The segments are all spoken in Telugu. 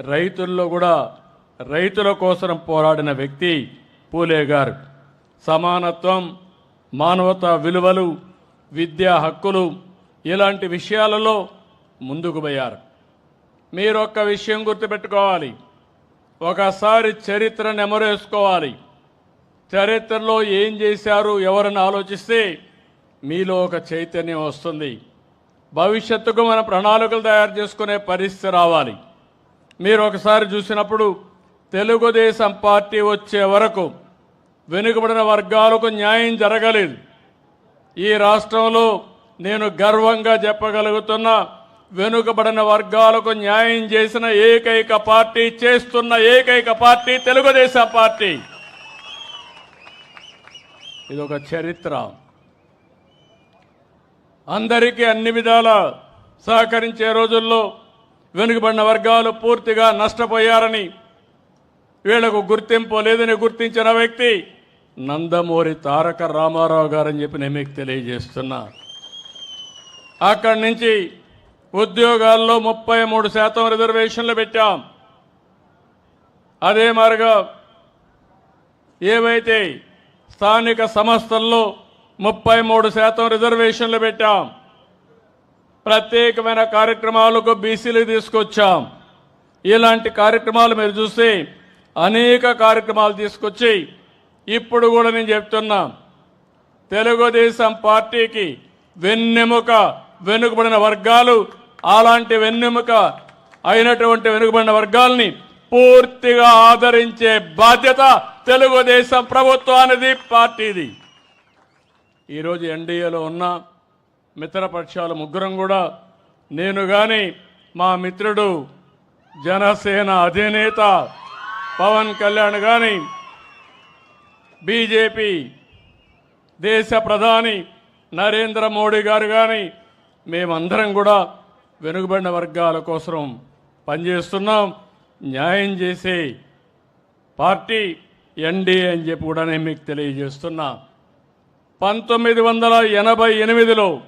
రైతుల్లో కూడా రైతుల కోసం పోరాడిన వ్యక్తి పూలే గారు. సమానత్వం మానవతా విలువలు విద్యా హక్కులు ఇలాంటి విషయాలలో ముందుకు పోయారు. మీరు ఒక్క విషయం గుర్తుపెట్టుకోవాలి. ఒకసారి చరిత్ర నెమరేసుకోవాలి. చరిత్రలో ఏం చేశారు ఎవరని ఆలోచిస్తే మీలో ఒక చైతన్యం వస్తుంది. భవిష్యత్తుకు మన ప్రణాళికలు తయారు చేసుకునే పరిస్థితి రావాలి. మీరు ఒకసారి చూసినప్పుడు తెలుగుదేశం పార్టీ వచ్చే వరకు వెనుకబడిన వర్గాలకు న్యాయం జరగలేదు. ఈ రాష్ట్రంలో నేను గర్వంగా చెప్పగలుగుతున్నా వెనుకబడిన వర్గాలకు న్యాయం చేసిన ఏకైక పార్టీ చేస్తున్న ఏకైక పార్టీ తెలుగుదేశం పార్టీ. ఇది ఒక చరిత్ర. అందరికీ అన్ని విధాల సహకరించే రోజుల్లో వెనుకబడిన వర్గాలు పూర్తిగా నష్టపోయారని వీళ్ళకు గుర్తింపు లేదని గుర్తించిన వ్యక్తి నందమూరి తారక రామారావు గారని చెప్పి నేను మీకు తెలియజేస్తున్నా. అక్కడి నుంచి ఉద్యోగాల్లో ముప్పై మూడు శాతం రిజర్వేషన్లు పెట్టాం. అదే మారుగా ఏవైతే స్థానిక సంస్థల్లో ముప్పై మూడు శాతం రిజర్వేషన్లు పెట్టాం ప్రత్యేకమైన కార్యక్రమాలకు బీసీలు తీసుకొచ్చాం. ఇలాంటి కార్యక్రమాలు మీరు చూస్తే అనేక కార్యక్రమాలు తీసుకొచ్చి ఇప్పుడు కూడా నేను చెప్తున్నా. తెలుగుదేశం పార్టీకి వెన్నెముక వెనుకబడిన వర్గాలు అలాంటి వెన్నెముక అయినటువంటి వెనుకబడిన వర్గాల్ని పూర్తిగా ఆదరించే బాధ్యత తెలుగుదేశం ప్రభుత్వానిది పార్టీది. ఈరోజు ఎన్డీఏలో ఉన్న మిత్రపక్షాలు ముగ్గురం కూడా నేను కానీ మా మిత్రుడు జనసేన అధినేత పవన్ కళ్యాణ్ కానీ బీజేపీ దేశ ప్రధాని నరేంద్ర మోడీ గారు కానీ మేమందరం కూడా వెనుకబడిన వర్గాల కోసం పనిచేస్తున్నాం. న్యాయం చేసే పార్టీ ఎన్డీఏ అని చెప్పి కూడా నేను మీకు తెలియజేస్తున్నా. పంతొమ్మిది వందల ఎనభై ఎనిమిదిలో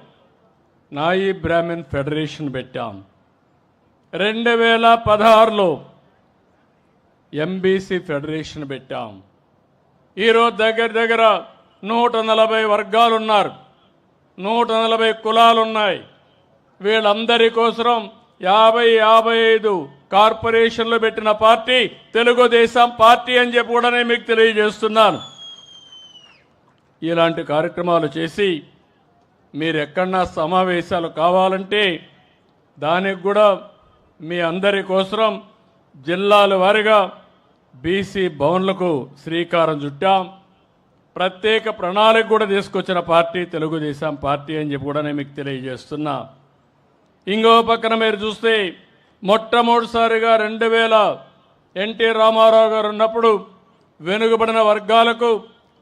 నాయి బ్రాహ్మణ్ ఫెడరేషన్ పెట్టాం. రెండు వేల పదహారులో ఎంబీసీ ఫెడరేషన్ పెట్టాం. ఈరోజు దగ్గర దగ్గర నూట నలభై వర్గాలు ఉన్నారు నూట నలభై కులాలు ఉన్నాయి వీళ్ళందరి కోసం యాభై యాభై ఐదు కార్పొరేషన్లు పెట్టిన పార్టీ తెలుగుదేశం పార్టీ అని చెప్పి కూడా నేను మీకు తెలియజేస్తున్నాను. ఇలాంటి కార్యక్రమాలు చేసి మీరు ఎక్కడన్నా సమావేశాలు కావాలంటే దానికి కూడా మీ అందరి కోసం జిల్లాల వారీగా బీసీ భవన్లకు శ్రీకారం చుట్టాం. ప్రత్యేక ప్రణాళిక కూడా తీసుకొచ్చిన పార్టీ తెలుగుదేశం పార్టీ అని చెప్పి కూడా నేను మీకు తెలియజేస్తున్నా. ఇంకో పక్కన మీరు చూస్తే మొట్టమొదటిసారిగా రెండు వేల ఎన్టీ రామారావు గారు ఉన్నప్పుడు వెనుకబడిన వర్గాలకు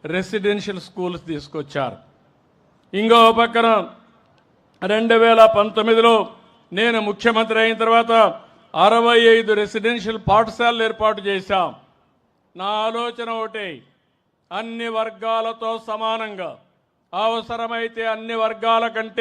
రెసిడెన్షియల్ స్కూల్స్ తీసుకొచ్చారు. ఇంకో పక్కన రెండు వేల పంతొమ్మిదిలో నేను ముఖ్యమంత్రి అయిన తర్వాత అరవై ఐదు రెసిడెన్షియల్ పాఠశాలలు ఏర్పాటు చేశాం. నా ఆలోచన ఒకటే అన్ని వర్గాలతో సమానంగా. అవసరమైతే అన్ని వర్గాల కంటే